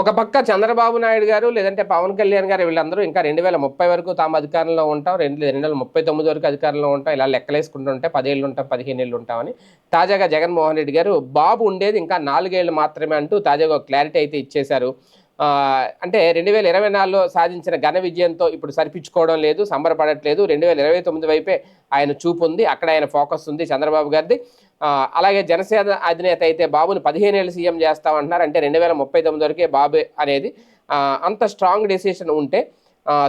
ఒక పక్క చంద్రబాబు నాయుడు గారు లేదంటే పవన్ కళ్యాణ్ గారు వీళ్ళందరూ ఇంకా రెండు వేల ముప్పై వరకు తాము అధికారంలో ఉంటాం రెండు రెండు వేల ముప్పై తొమ్మిది వరకు అధికారంలో ఉంటాం ఇలా లెక్కలేసుకుంటుంటే పదేళ్ళు ఉంటాం పదిహేను ఏళ్ళు ఉంటామని. తాజాగా జగన్మోహన్ రెడ్డి గారు బాబు ఉండేది ఇంకా నాలుగేళ్ళు మాత్రమే అంటూ తాజాగా ఒక క్లారిటీ అయితే ఇచ్చేశారు. అంటే రెండు వేల ఇరవై నాలుగులో సాధించిన ఘన విజయంతో ఇప్పుడు సరిపించుకోవడం లేదు సంబరపడట్లేదు. రెండు వేల ఇరవై తొమ్మిది వైపే ఆయన చూపు ఉంది అక్కడ ఆయన ఫోకస్ ఉంది చంద్రబాబు గారిది. అలాగే జనసేన అధినేత అయితే బాబుని పదిహేను ఏళ్ళు సీఎం చేస్తామంటున్నారు. అంటే రెండు వేల ముప్పై తొమ్మిది వరకే బాబు అనేది అంత స్ట్రాంగ్ డెసిషన్ ఉంటే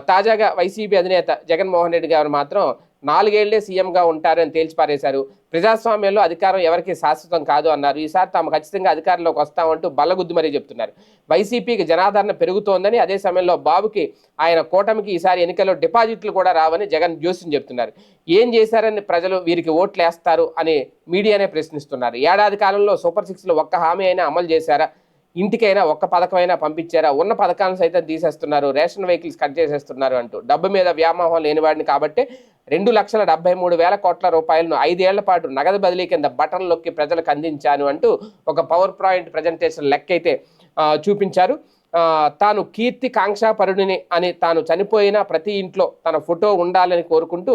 తాజాగా వైసీపీ అధినేత జగన్మోహన్ రెడ్డి గారు మాత్రం నాలుగేళ్ళే సీఎంగా ఉంటారని తేల్చిపారేశారు. ప్రజాస్వామ్యంలో అధికారం ఎవరికి శాశ్వతం కాదు అన్నారు. ఈసారి తాము ఖచ్చితంగా అధికారంలోకి వస్తామంటూ బల్లగుద్దు మరీ చెప్తున్నారు. వైసీపీకి జనాదరణ పెరుగుతోందని అదే సమయంలో బాబుకి ఆయన కూటమికి ఈసారి ఎన్నికల్లో డిపాజిట్లు కూడా రావని జగన్ జోస్యం చెప్తున్నారు. ఏం చేశారని ప్రజలు వీరికి ఓట్లు వేస్తారు అని మీడియానే ప్రశ్నిస్తున్నారు. ఏడాది కాలంలో సూపర్ సిక్స్లో ఒక్క హామీ అయినా అమలు చేశారా? ఇంటికైనా ఒక్క పథకమైనా పంపించారా? ఉన్న పథకాలను సైతం తీసేస్తున్నారు. రేషన్ వెహికల్స్ కట్ చేసేస్తున్నారు అంటూ. డబ్బు మీద వ్యామోహం లేనివాడిని కాబట్టి రెండు లక్షల డెబ్బై మూడు వేల కోట్ల రూపాయలను ఐదేళ్ళ పాటు నగదు బదిలీ కింద బటన్లోకి ప్రజలకు అందించాను అంటూ ఒక పవర్ పాయింట్ ప్రజెంటేషన్ లెక్క అయితే చూపించారు. తాను కీర్తి కాంక్షాపరుడిని అని తాను చనిపోయిన ప్రతి ఇంట్లో తన ఫోటో ఉండాలని కోరుకుంటూ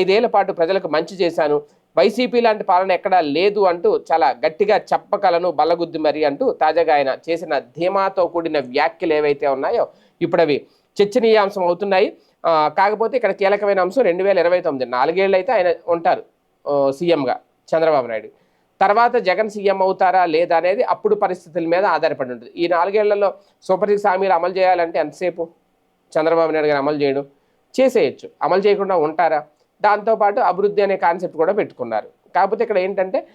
ఐదేళ్ళ పాటు ప్రజలకు మంచి చేశాను. వైసీపీ లాంటి పాలన ఎక్కడా లేదు అంటూ చాలా గట్టిగా చెప్పగలను బల్లగుద్ది మరి అంటూ తాజాగా ఆయన చేసిన ధీమాతో కూడిన వ్యాఖ్యలు ఏవైతే ఉన్నాయో ఇప్పుడు అవి చర్చనీయాంశం అవుతున్నాయి. కాకపోతే ఇక్కడ కీలకమైన అంశం రెండు వేల ఇరవై తొమ్మిది నాలుగేళ్ళు అయితే ఆయన ఉంటారు సీఎంగా చంద్రబాబు నాయుడు. తర్వాత జగన్ సీఎం అవుతారా లేదా అనేది అప్పుడు పరిస్థితుల మీద ఆధారపడి ఉంటుంది. ఈ నాలుగేళ్ళలో సూపర్ సిక్స్ హామీలు అమలు చేయాలంటే ఎంతసేపు? చంద్రబాబు నాయుడు గారు అమలు చేయడం. చేసేయచ్చు. అమలు చేయకుండా ఉంటారా? దాంతోపాటు అభివృద్ధి అనే కాన్సెప్ట్ కూడా పెట్టుకున్నారు. కాకపోతే ఇక్కడ ఏంటంటే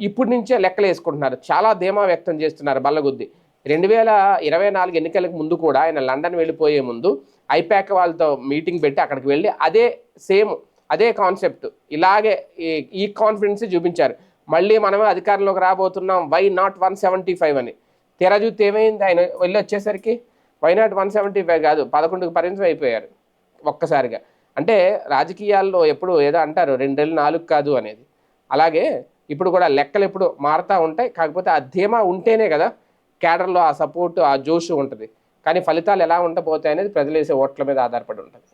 ఇప్పటి నుంచే లెక్కలు వేసుకుంటున్నారు. చాలా ధీమా వ్యక్తం చేస్తున్నారు బల్లగుద్ది. రెండు వేల ఇరవై నాలుగు ఎన్నికలకు ముందు కూడా ఆయన లండన్ వెళ్ళిపోయే ముందు ఐపాక్ వాళ్ళతో మీటింగ్ పెట్టి అక్కడికి వెళ్ళి అదే సేమ్ అదే కాన్సెప్ట్. ఇలాగే ఈ- ఈ కాన్ఫిడెన్స్ చూపించారు. మళ్ళీ మనమే అధికారంలోకి రాబోతున్నాం. Why not one seventy five అని. తీరా ఏమైంది? ఆయన వెళ్ళి వచ్చేసరికి why not one seventy five కాదు పదకొండుకు పరిమితం అయిపోయారు ఒక్కసారిగా. అంటే రాజకీయాల్లో ఎప్పుడు ఏదో అంటారు రెండేళ్ళు నాలుగు కాదు అనేది. అలాగే ఇప్పుడు కూడా లెక్కలు ఎప్పుడు మారుతూ ఉంటాయి కాకపోతే ఆ ధీమా ఉంటేనే కదా కేడర్లో ఆ సపోర్ట్ ఆ జోష్ ఉంటుంది. కానీ ఫలితాలు ఎలా ఉండబోతాయి అనేది ప్రజలు వేసే ఓట్ల మీద ఆధారపడి ఉంటుంది.